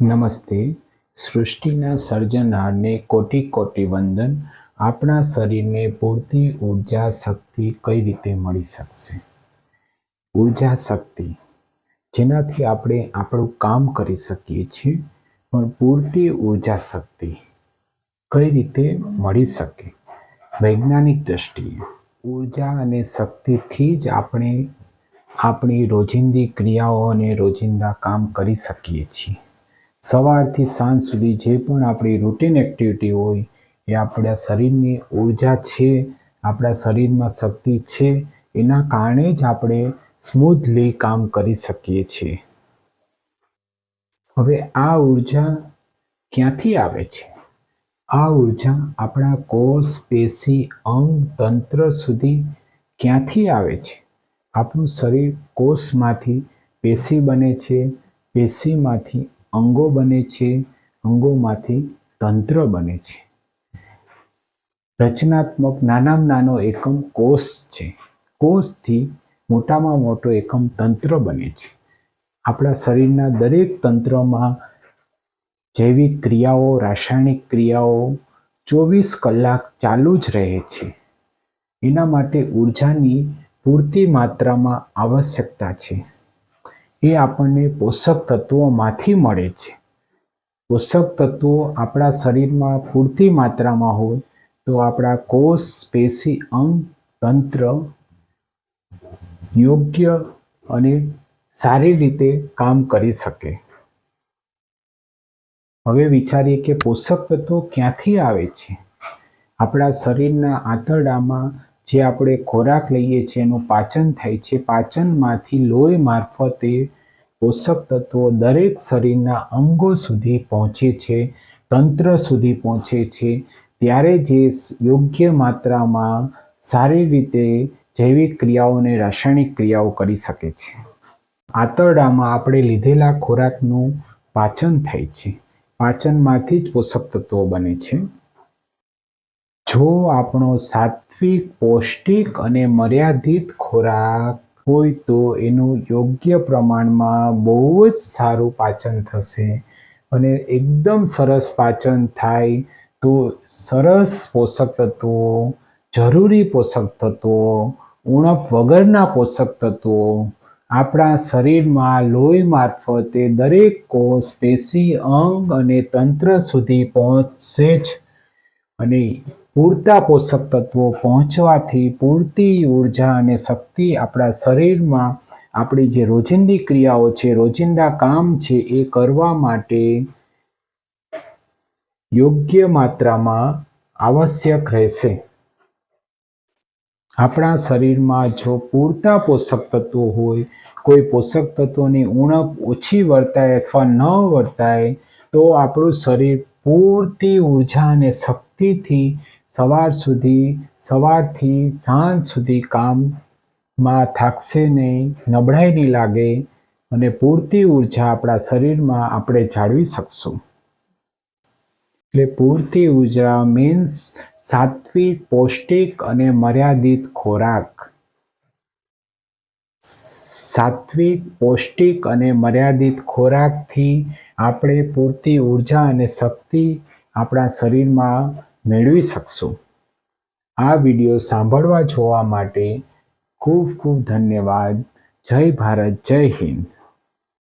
નમસ્તે. સૃષ્ટિના સર્જનારને કોટી કોટી વંદન. આપણા શરીરને પૂરતી ઊર્જા શક્તિ કઈ રીતે મળી શકશે? ઊર્જા શક્તિ. જેનાથી આપણે આપણું કામ કરી શકીએ છીએ, પણ પૂરતી ઊર્જા શક્તિ કઈ રીતે મળી શકે? વૈજ્ઞાનિક દ્રષ્ટિએ ઊર્જા અને શક્તિથી જ આપણે આપણી રોજિંદી ક્રિયાઓ અને રોજિંદા કામ કરી શકીએ છીએ. સવારથી સાંજ સુધી જે પણ આપણી રૂટીન એક્ટિવિટી હોય, એ આપણા શરીરની ઊર્જા છે, આપણા શરીરમાં શક્તિ છે, એના કારણે જ આપણે સ્મૂથલી કામ કરી શકીએ છીએ. હવે આ ઊર્જા ક્યાંથી આવે છે? આ ઊર્જા આપણા કોષ, પેશી, અંગ, તંત્ર સુધી ક્યાંથી આવે છે? આપણું શરીર કોષમાંથી પેશી બને છે, પેશીમાંથી અંગો બને છે, અંગોમાંથી તંત્ર બને છે. રચનાત્મક નાનામાં નાનો એકમ કોષ છે. કોષથી મોટામાં મોટો એકમ તંત્ર બને છે. આપણા શરીરના દરેક તંત્રમાં જૈવિક ક્રિયાઓ, રાસાયણિક ક્રિયાઓ ચોવીસ કલાક ચાલુ જ રહે છે. એના માટે ઉર્જાની પૂરતી માત્રામાં આવશ્યકતા છે. એ આપણને પોષક તત્વોમાંથી મળે છે. પોષક તત્વો આપણા શરીરમાં પૂરતી માત્રામાં હોય તો આપણા કોષ, પેશી, અંગ, તંત્ર યોગ્ય અને સારી રીતે કામ કરી શકે. હવે વિચારીએ કે પોષક તત્વો ક્યાંથી આવે છે? આપણા શરીરના આંતરડામાં જે આપણે ખોરાક લઈએ છીએ, એનું પાચન થાય છે. પાચનમાંથી લોહી મારફતે પોષક તત્વો દરેક શરીરના અંગો સુધી પહોંચે છે, તંત્ર સુધી પહોંચે છે. ત્યારે જે યોગ્ય માત્રામાં સારી રીતે જૈવિક ક્રિયાઓ અને રાસાયણિક ક્રિયાઓ કરી શકે છે. આંતરડામાં આપણે લીધેલા ખોરાકનું પાચન થાય છે. પાચનમાંથી જ પોષક તત્વો બને છે. જો આપણો સાત્વિક, પૌષ્ટિક અને મર્યાદિત ખોરાક હોય તો એનું યોગ્ય પ્રમાણમાં બહુ જ સારું પાચન થશે. અને એકદમ સરસ પાચન થાય તો સરસ પોષક તત્વો, જરૂરી પોષક તત્વો, ઉણપ વગરના પોષક તત્વો, આપણા શરીરમાં લોહી મારફતે દરેક કોષ, પેશી, અંગ અને તંત્ર સુધી પહોંચશે જ. અને પૂરતા પોષક તત્વો પહોંચવાથી પૂરતી ઊર્જા અને શક્તિ આપણા શરીરમાં આપણી જે રોજિંદી ક્રિયાઓ છે, રોજિંદા કામ છે, એ કરવા માટે યોગ્ય માત્રામાં આવશ્યક રહેશે. આપણા શરીરમાં જો પૂરતા પોષક તત્વો હોય, કોઈ પોષક તત્વોની ઉણપ ઓછી વર્તાય અથવા ન વર્તાય, તો આપણું શરીર પૂરતી ઊર્જા અને શક્તિથી સવાર સુધી, સવારથી સાંજ સુધી કામમાં થાકશે નહીં, નબળાઈ નહીં લાગે અને પૂરતી ઊર્જા આપણા શરીરમાં આપણે જાળવી શકશું. એટલે પૂરતી ઊર્જા મીન્સ સાત્વિક, પૌષ્ટિક અને મર્યાદિત ખોરાક. સાત્વિક, પૌષ્ટિક અને મર્યાદિત ખોરાકથી આપણે પૂરતી ઊર્જા અને શક્તિ આપણા શરીરમાં મેળવી શકશો. આ વીડિયો સાંભળવા જોવા માટે ખૂબ ખૂબ ધન્યવાદ. જય ભારત જય હિન્દ.